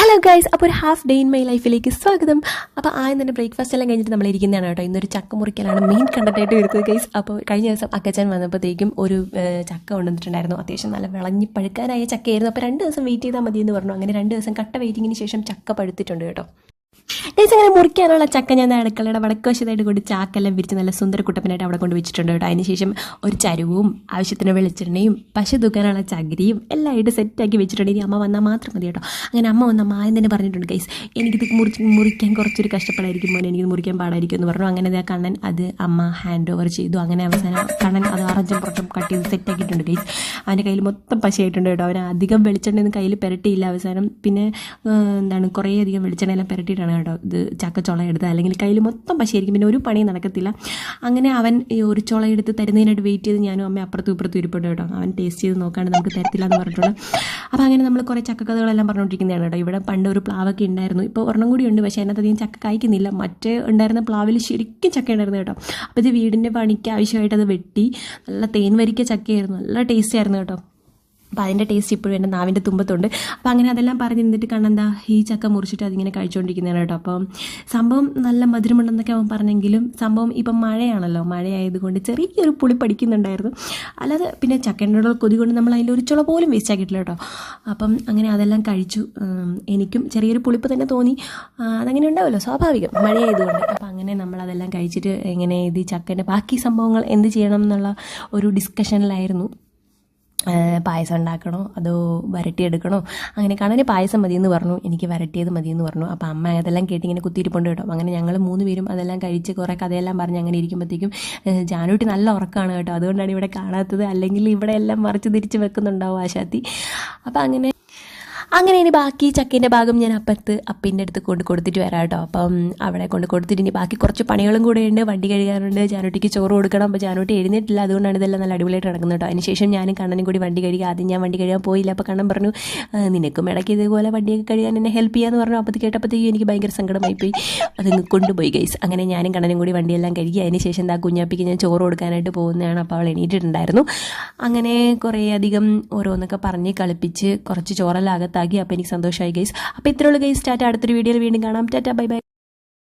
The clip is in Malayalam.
ഹലോ ഗൈസ് അപ്പോൾ ഒരു ഹാഫ് ഡേ ഇൻ മൈ ലൈഫിലേക്ക് സ്വാഗതം. അപ്പോൾ ആദ്യം തന്നെ ബ്രേക്ക്ഫാസ്റ്റ് എല്ലാം കഴിഞ്ഞിട്ട് നമ്മൾ ഇരിക്കുന്നതാണ് കേട്ടോ. ഇന്നൊരു ചക്ക മുറിക്കലാണ് മെയിൻ കണ്ടന്റായിട്ട് വരുന്നത് ഗൈസ് അപ്പോൾ കഴിഞ്ഞ ദിവസം അക്കച്ചൻ വന്നപ്പോഴത്തേക്കും ഒരു ചക്ക കൊണ്ടുവന്നിട്ടുണ്ടായിരുന്നു. അത്യാവശ്യം നല്ല വിളഞ്ഞി പഴുക്കാനായ ചക്കയായിരുന്നു. അപ്പോൾ രണ്ട് ദിവസം വെയിറ്റ് ചെയ്താൽ മതി എന്ന് പറഞ്ഞു. അങ്ങനെ രണ്ട് ദിവസം കട്ട വെയിറ്റിങ്ങിന് ശേഷം ചക്ക പഴുത്തിട്ടുണ്ട് കേട്ടോ. ഗൈസ് അങ്ങനെ മുറിക്കാനുള്ള ചക്ക ഞാൻ അടുക്കളയുടെ വടക്കുവശത്തായിട്ട് കൊണ്ട് ചാക്കെല്ലാം വിരിച്ച് നല്ല സുന്ദര കുട്ടപ്പനായിട്ട് അവിടെ കൊണ്ട് വെച്ചിട്ടുണ്ട് കേട്ടോ. അതിനുശേഷം ഒരു ചരുവും ആവശ്യത്തിന് വെളിച്ചെണ്ണയും പശു തൂക്കാനുള്ള ചകിരിയും എല്ലാം ആയിട്ട് സെറ്റാക്കി വെച്ചിട്ടുണ്ട്. ഇനി അമ്മ വന്നാൽ മാത്രം മതി കേട്ടോ. അങ്ങനെ അമ്മ വന്ന മായം തന്നെ പറഞ്ഞിട്ടുണ്ട് ഗൈസ് എനിക്കിത് മുറിച്ച് മുറിക്കാൻ കുറച്ചൊരു കഷ്ടപ്പാടായിരിക്കും മോനെ. എനിക്കിത് മുറിക്കാൻ പാടായിരിക്കും എന്ന് പറഞ്ഞു. അങ്ങനെ കണ്ണൻ അത് അമ്മ ഹാൻഡ് ഓവർ ചെയ്തു. അങ്ങനെ അവസാനം കണ്ണൻ അത് ആറഞ്ചും പുറത്തും കട്ട് ചെയ്ത് സെറ്റാക്കിയിട്ടുണ്ട് ഗൈസ് അവന്റെ കയ്യിൽ മൊത്തം പശയായിട്ടുണ്ട് കേട്ടോ. അവൻ അധികം വെളിച്ചെണ്ണയൊന്നും കയ്യിൽ പുരട്ടിയില്ല അവസാനം. പിന്നെ എന്താണ് കുറേ അധികം വെളിച്ചെണ്ണയെല്ലാം പുരട്ടിയിട്ടാണ് കേട്ടോ ഇത് ചക്കച്ചുള എടുത്ത് അല്ലെങ്കിൽ കയ്യിൽ മൊത്തം പശയായിരിക്കും. പിന്നെ ഒരു പണിയും നടക്കത്തില്ല. അങ്ങനെ അവൻ ഈ ഒരു ചുള എടുത്ത് തരുന്നതിനായിട്ട് വെയിറ്റ് ചെയ്ത് ഞാനും അമ്മ അപ്പുറത്തും ഇപ്പുറത്തും ഇരിപ്പുണ്ട് കേട്ടോ. അവൻ ടേസ്റ്റ് ചെയ്ത് നോക്കാണ്ട് നമുക്ക് തരത്തില്ല എന്ന് പറഞ്ഞിട്ടുള്ളത് അപ്പോൾ അങ്ങനെ നമ്മൾ കുറേ ചക്കക്കഥകളെല്ലാം പറഞ്ഞുകൊണ്ടിരിക്കുന്നതാണ് കേട്ടോ. ഇവിടെ പണ്ട് ഒരു പ്ലാവൊക്കെ ഉണ്ടായിരുന്നു. ഇപ്പോൾ ഒരെണ്ണം കൂടി ഉണ്ട്. പക്ഷേ അതിനകത്ത് അധികം ചക്ക കായ്ക്കുന്നില്ല. മറ്റേ ഉണ്ടായിരുന്ന പ്ലാവിൽ ശരിക്കും ചക്ക ഉണ്ടായിരുന്നു കേട്ടോ. അപ്പോൾ ഇത് വീടിന്റെ പണിക്ക് ആവശ്യമായിട്ട് അത് വെട്ടി. നല്ല തേൻ വരിക്ക ചക്കയായിരുന്നു. നല്ല ടേസ്റ്റ് ആയിരുന്നു കേട്ടോ. അപ്പോൾ അതിന്റെ ടേസ്റ്റ് ഇപ്പോഴും എന്റെ നാവിന്റെ തുമ്പത്തുണ്ട്. അപ്പോൾ അങ്ങനെ അതെല്ലാം പറഞ്ഞ് നിന്നിട്ട് കണ്ണെന്താ ഈ ചക്ക മുറിച്ചിട്ട് അതിങ്ങനെ കഴിച്ചുകൊണ്ടിരിക്കുന്നതാണ് കേട്ടോ. അപ്പം സംഭവം നല്ല മധുരമുണ്ടെന്നൊക്കെ അവൻ പറഞ്ഞെങ്കിലും സംഭവം ഇപ്പം മഴയാണല്ലോ. മഴയായതുകൊണ്ട് ചെറിയൊരു പുളി പഠിക്കുന്നുണ്ടായിരുന്നു. അല്ലാതെ പിന്നെ ചക്കേന്റെ കൊതി കൊണ്ട് നമ്മൾ അതിന്റെ ഒരു ചുള പോലും വേസ്റ്റ് ആക്കിയിട്ടില്ല കേട്ടോ. അപ്പം അങ്ങനെ അതെല്ലാം കഴിച്ചു. എനിക്കും ചെറിയൊരു പുളിപ്പ് തന്നെ തോന്നി. അതങ്ങനെ ഉണ്ടാവുമല്ലോ? സ്വാഭാവികം. മഴയായതുകൊണ്ട്. അപ്പം അങ്ങനെ നമ്മൾ നമ്മളതെല്ലാം കഴിച്ചിട്ട് എങ്ങനെ ഇത് ചക്കേന്റെ ബാക്കി സംഭവങ്ങൾ എന്ത് ചെയ്യണം എന്നുള്ള ഒരു ഡിസ്കഷനിലായിരുന്നു പായസം ഉണ്ടാക്കണോ? അതോ വരട്ടിയെടുക്കണോ? അങ്ങനെ കാണാൻ പായസം മതിയെന്ന് പറഞ്ഞു. എനിക്ക് വരട്ടിയത് മതിയെന്ന് പറഞ്ഞു. അപ്പോൾ അമ്മ അതെല്ലാം കേട്ട് ഇങ്ങനെ കുത്തിയിരിപ്പുണ്ട് കേട്ടോ. അങ്ങനെ ഞങ്ങൾ മൂന്ന് പേരും അതെല്ലാം കഴിച്ച് കുറേ കഥയെല്ലാം പറഞ്ഞ് അങ്ങനെ ഇരിക്കുമ്പോഴത്തേക്കും ജാനൂട്ടി നല്ല ഉറക്കമാണ് കേട്ടോ. അതുകൊണ്ടാണ് ഇവിടെ കാണാത്തത്. അല്ലെങ്കിൽ ഇവിടെ എല്ലാം മറിച്ച് തിരിച്ച് വെക്കുന്നുണ്ടാവും ആശാത്തി. അപ്പോൾ അങ്ങനെ അങ്ങനെ ഇനി ബാക്കി ചക്കേന്റെ ഭാഗം ഞാൻ അപ്പത്ത് അപ്പിന്റെ അടുത്ത് കൊണ്ട് കൊടുത്തിട്ട് വരാം കേട്ടോ. അപ്പം അവിടെ കൊണ്ട് കൊടുത്തിട്ട് ഇനി ബാക്കി കുറച്ച് പണികളും കൂടെ ഉണ്ട്. വണ്ടി കഴുകാനുണ്ട്. ജാനൂട്ടിക്ക് ചോറ് കൊടുക്കണം. അപ്പോൾ ജാനൂട്ടി എഴുന്നേറ്റില്ല. അതുകൊണ്ടാണ് ഇതെല്ലാം നല്ല അടിപൊളിയായിട്ട് നടക്കുന്നത് കേട്ടോ. അതിനുശേഷം ഞാനും കണ്ണനും കൂടി വണ്ടി കഴുകി ആദ്യം ഞാൻ വണ്ടി കഴുകാൻ പോയില്ല. അപ്പോൾ കണ്ണൻ പറഞ്ഞു നിനക്കും ഇടയ്ക്ക് ഇതുപോലെ വണ്ടിയൊക്കെ കഴുകാൻ എന്നെ ഹെൽപ്പ് ചെയ്യാന്ന് പറഞ്ഞു. അപ്പോൾ കേട്ടപ്പോഴത്തേക്കും എനിക്ക് ഭയങ്കര സങ്കടമായി പോയി അതങ്ങ് കൊണ്ടുപോയി ഗൈസ് അങ്ങനെ ഞാനും കണ്ണനും കൂടി വണ്ടിയെല്ലാം കഴുകി അതിനുശേഷം എന്താ കുഞ്ഞാപ്പിക്ക് ഞാൻ ചോറ് കൊടുക്കാനായിട്ട് പോകുന്നതാണ്. അപ്പോൾ അവൾ എണീറ്റിട്ടുണ്ടായിരുന്നു. അങ്ങനെ കുറേ അധികം ഓരോന്നൊക്കെ പറഞ്ഞ് കളിപ്പിച്ച് കുറച്ച് ചോറെല്ലാം അകത്താക്കി. അപ്പോൾ എനിക്ക് സന്തോഷമായി ഗൈസ് അപ്പോൾ ഇത്രയുള്ള ഗൈസ് ടാറ്റ അടുത്തൊരു വീഡിയോയിൽ വീണ്ടും കാണാം. Tata bye bye.